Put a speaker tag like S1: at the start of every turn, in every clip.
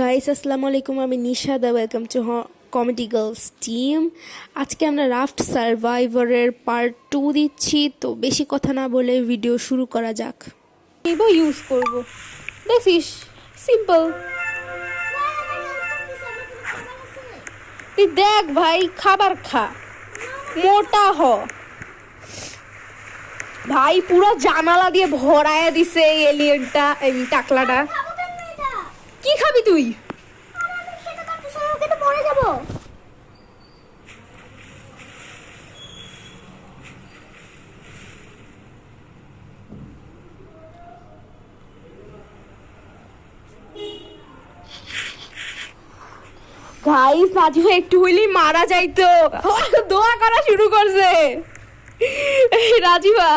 S1: Guys আসসালামু আলাইকুম আমি Nishada welcome to comedy girls team আজকে আমরা রাফট সার্ভাইভারের পার্ট টু দিচ্ছি, তো বেশি কথা না বলে ভিডিও শুরু করা যাক।
S2: নিব ইউজ করব। দেখিস সিম্পল তুই দেখ ভাই, খাবার খা। মোটা হ। ভাই, পুরো জানালা দিয়ে ভরায় দিছে এলিয়েনটা টাকলাটা। কি খাবি তুই? গাইস নাজিফ একটু হইলেই মারা যাইতো। দোয়া করা শুরু করছে। রাজিবা।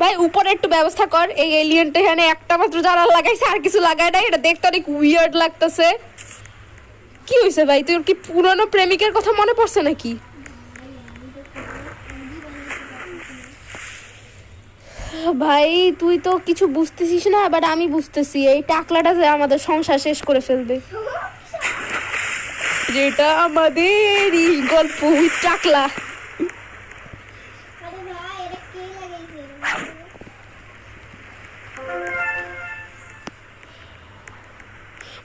S2: ভাই, উপরে একটু ব্যবস্থা কর। এই এলিয়েনটা এখানে একটা মাত্র জানা লাগাইছে, আর কিছু লাগায় না এটা দেখতে অনেক উইয়ার্ড লাগতেছে। কি হয়েছে ভাই? তোর কি পুরনো প্রেমিকের কথা মনে পড়ছে নাকি? ভাই, তুই তো কিছু বুঝতেছিস না বাট আমি বুঝতেছি। এই টাকলাটা যে আমাদের সংসার শেষ করে ফেলবে। যেটা আমাদেরই গল্প টাকলা।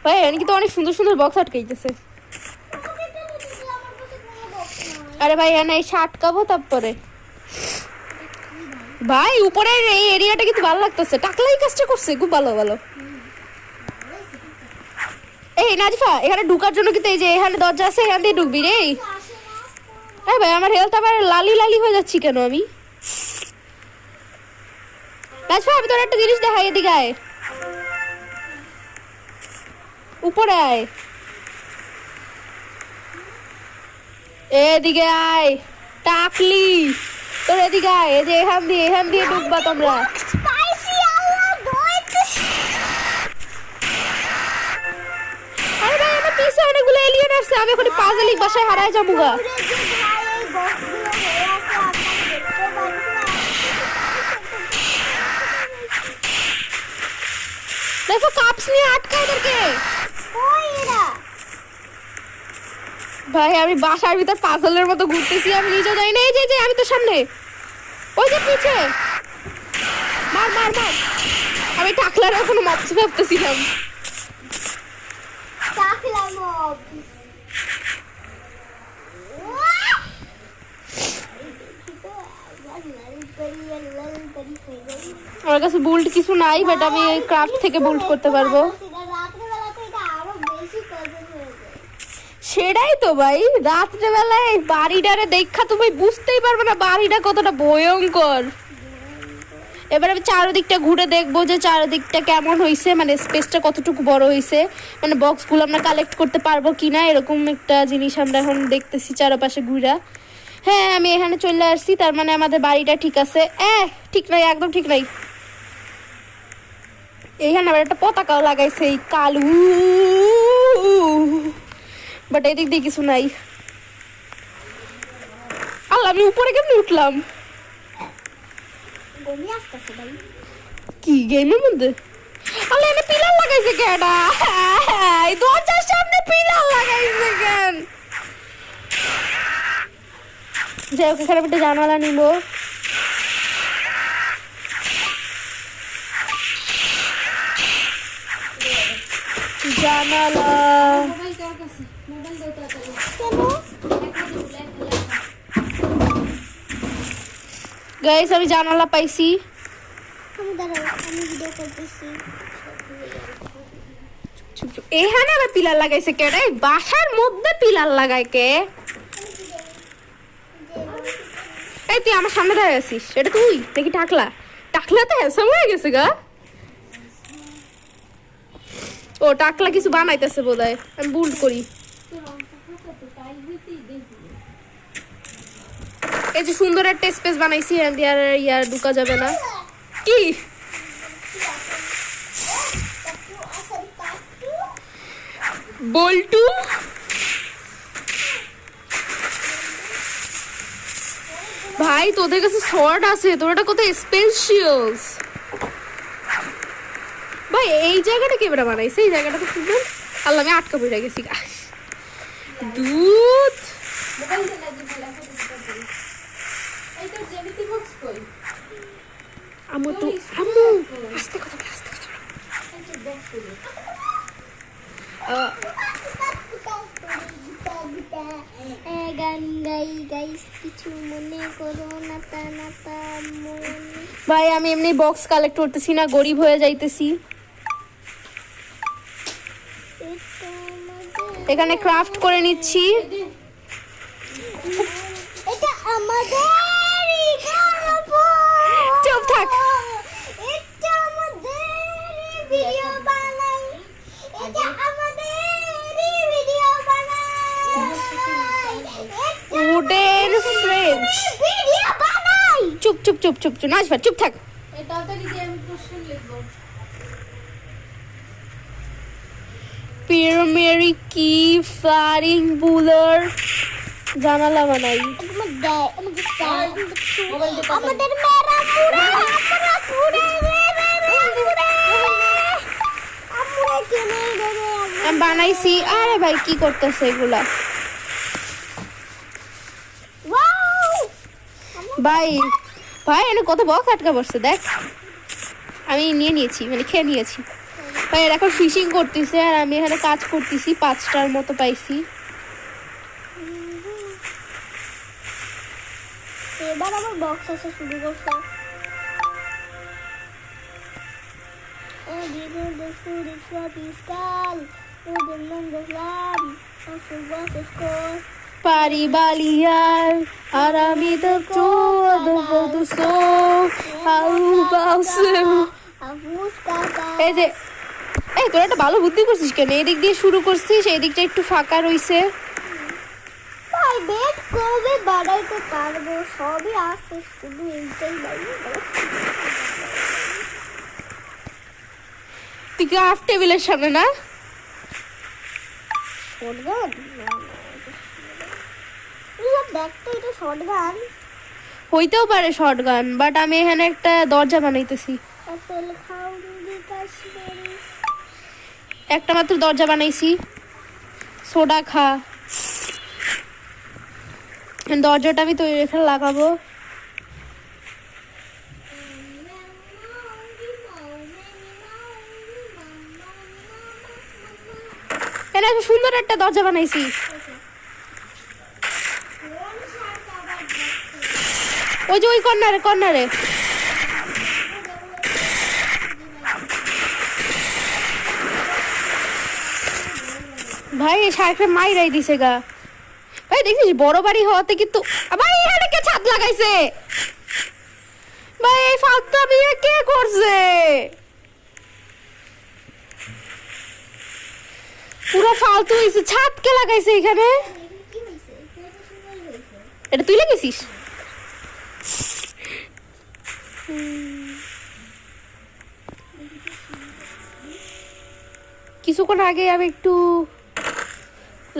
S2: ভাই এখানে কিন্তু অনেক সুন্দর সুন্দর বক্স আটকাইতেছে। আরে ভাই এখানে এসে আটকাবো তারপরে। ভাই, উপরের এই এরিয়াটা কিন্তু ভালো লাগতেছে। টাকলাই কাজটা করছে, খুব ভালো ভালো। এই নাজিফা, এখানে ঢুকার জন্য কিন্তু এই যে এখানে দরজা আছে, এখান দিয়ে ঢুকবি রে। হ্যাঁ ভাই, আমার হেলথ আবার লালি লালি হয়ে যাচ্ছি কেন আমি? নাজিফা, আমি তোর একটা জিনিস দেখাই এদিকে আয়। উপরে আয়। এদিকে আয়, টাকলি। তোর এদিকে আয়, এই যে এখান দিয়ে এখান দিয়ে ঢুকবা তোমরা। পিছে অনেকগুলো এলিয়েন আসছে, আমি এখন পাজলিক বাসায় হারায় যাব দেখো কাপস নিয়ে আটকা এদেরকে ভাই আমি বাসার ভিতর পাজলের মতো ঘুরতেছি আমি নিজেও জানি না। এই যে আমি তো সামনে। ওই যে পিছে। মার মার মার। আমি টাকলার এখনও মাপছি ভাবতেছিলাম আমার কাছে বুল্ট কিছু নাই বাট আমি ক্রাফট থেকে বুল্ট করতে পারব। সেটাই তো ভাই। রাত্রেবেলায় বাড়িটারে দেখা তুমি বুঝতেই পারবে না বাড়িটা কতটা ভয়ঙ্কর। এবার আমি চারদিকটা ঘুরে দেখব যে চারদিকটা কেমন হয়েছে মানে স্পেসটা কতটুকু বড় হয়েছে মানে বক্সগুলো আমরা কালেক্ট করতে পারব কিনা, এরকম একটা জিনিস আমরা এখন দেখতেছি চারপাশে ঘুরা। হ্যাঁ আমি এখানে চলে আসছি, তার মানে আমাদের বাড়িটা ঠিক আছে। এ ঠিক নাই, একদম ঠিক নাই। এইখানে আবার একটা পতাকাও লাগাইছে, এই কালু। বাট এদিক দিয়ে কিছু নাই। আল্লাহ আমি উপরে কেমনি উঠলাম? কি গেমের মধ্যে? আল্লাহ এনে পিলার লাগাইছে কেডা এই দরজার সামনে পিলার লাগাইছে কেন? যাই হোক এখানে একটা জানালা নিব। জানালা। গাইস আমি জানালা পাইছি এখানে পিলার লাগাইছে কে রে বাসার মধ্যে পিলার লাগায় কে এই তুই আমার সামনে দাঁড়িয়ে আছিস এটা তুই নাকি টাকলা টাকলা তো হ্যান্ডসাম হয়ে গেছে গা ও টাকলা কিছু বানাইতেছে বোধ হয় আমি বুল্ড করি এই যে সুন্দর একটা স্পেস বানাইছি এখান আর ইয়ার ঢুকা যাবে না। কি? বল্টু? ভাই, তোদের কাছে শর্ট আছে, তোর এটা কত স্পেশিয়ালস ভাই, এই জায়গাটা কে বানাইছে? এই জায়গাটা তো সুন্দর। আল্লাহ আমি আটকা পড়ে গেছি গা। দুধ? আমু তো আমু! আস্তে কথা বল, আস্তে কথা বল।
S3: গান গাই গাইস কিছু মনে করো না তা না তা
S2: ভাই আমি এমনি বক্স কালেক্ট করতেছি না গরিব হয়ে যাইতেছি
S3: এটা আমাদের
S2: এখানে ক্রাফট করে নিচ্ছি।
S3: এটা আমাদের
S2: চুপ থাক।
S3: এটা আমাদের ভিডিও বানাই। এটা আমাদের
S2: উডেন ফ্রেঞ্চ চুপ চুপ চুপ চুপ চুপ নাচ চুপ থাক। পিরামেরি কি ফ্লারিং বুলার জানালা বানাই।
S3: আমাদের পুরা পুরা পুরা
S2: বানাইছি। আরে ভাই কি করতেছে এগুলা? ভাই ভাই এনে কত বক্স আটকা পড়ছে দেখ। আমি নিয়ে নিয়েছি মানে খেয়ে নিয়েছি। ভাই এখন ফিশিং করতেছে আর আমি এখানে কাজ করতেছি পাঁচটার মতো পাইছি।
S3: এবার আবার বক্স আসা শুরু করছে দেখলাম
S2: পারি বালিয়ার আর আমি তো চোদ বদুসো আউ বাউসে এই যে এই তোরা একটা ভালো বুদ্ধি করছিস কেন? এই দিক দিয়ে শুরু করছিস এই দিকটা একটু ফাঁকা রইছে।
S3: ভাই বেড কবে বাড়াইতে পারব সবই আছে শুধু এইটাই বাড়িয়ে
S2: তুই ক্রাফট টেবিলের সামনে না?
S3: শটগান এটা শটগান
S2: হইতেও পারে শর্ট গান বাট আমি এখানে একটা দরজা বানাইতেছি।
S3: কাশ্মীরি
S2: একটা মাত্র দরজা বানাইছি। সোডা খা। দরজাটা আমি তৈরি এখানে লাগাবো। সুন্দর একটা দরজা বানাইছি। ওই যে ওই কর্নারে কর্নারে। ভাই শার্টটা মাইরাই দিছে গা। ভাই দেখছিস বড় বাড়ি হওয়াতে কিন্তু ভাই এখানে কে ছাদ লাগাইছে? ভাই, এই ফালতু বিয়ে কে করছে? পুরো ফালতু হয়েছে ছাদ কে লাগাইছে এখানে?
S3: এটা
S2: তুই লাগাইছিস কিছুক্ষণ আগে আমি একটু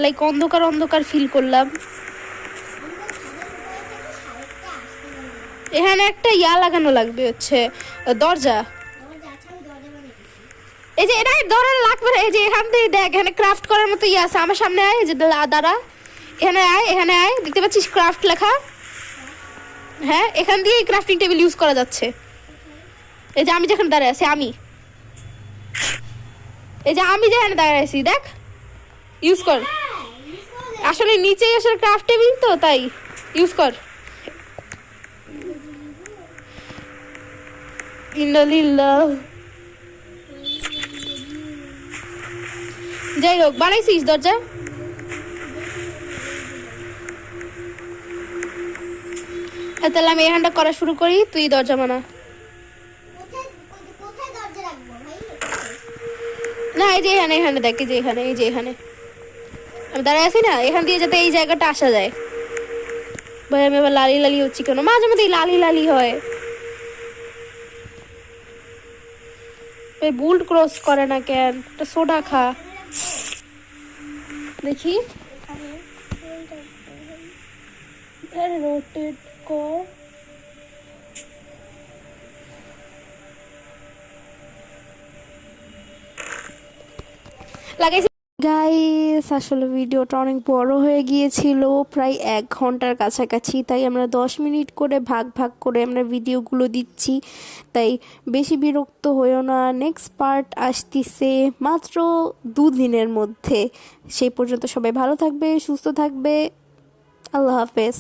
S2: লাইক অন্ধকার অন্ধকার ফিল করলাম। এখানে একটা ইয়া লাগানো লাগবে হচ্ছে দরজা
S3: দরজা।
S2: এই যে এটা ধরে লাগবে এই যে এখান থেকে দেখ, এখানে ক্রাফট করার মতো ইয়ে আছে। আমার সামনে আয়, এই যে, দাঁড়া এখানে আয় এখানে আয়। দেখতে পাচ্ছিস ক্রাফট লেখা? হ্যাঁ এখান দিয়ে ক্রাফটিং টেবিল ইউজ করা যাচ্ছে। এই যে, আমি যেখানে দাঁড়ায় আছি, আমি। এই যে, আমি যেখানে দাঁড়ায় আছি, দেখ। ইউজ কর। আসলে নিচেই আসলে ক্রাফট টেবিল তো, তাই ইউজ কর। যাই হোক, বানাইছিস দরজা? তাহলে আমি এখানটা করা শুরু করি, তুই দরজা বানা। না, এই যে এখানে এখানে দেখ যে এখানে, এই যে এখানে। আমি দাঁড়ায় আছি না এখান দিয়ে যাতে এই জায়গাটা আসা যায়। ভাই আমি আবার লালি লালি হচ্ছি কেন? মাঝে মধ্যে লালি লালি হয়। ভাই বুল্ড ক্রস করে না কেন? সোডা খা। দেখি। রোটেট কর।
S4: লাগাইছি।
S2: গাইস আসলে ভিডিওটা অনেক বড় হয়ে গিয়েছিল, প্রায় এক ঘণ্টার কাছাকাছি, তাই আমরা দশ মিনিট করে ভাগ ভাগ করে আমরা ভিডিওগুলো দিচ্ছি। তাই বেশি বিরক্ত হয়েও না নেক্সট পার্ট আসতেছে মাত্র দুদিনের মধ্যে। সেই পর্যন্ত সবাই ভালো থাকবে, সুস্থ থাকবে, আল্লাহ হাফেজ।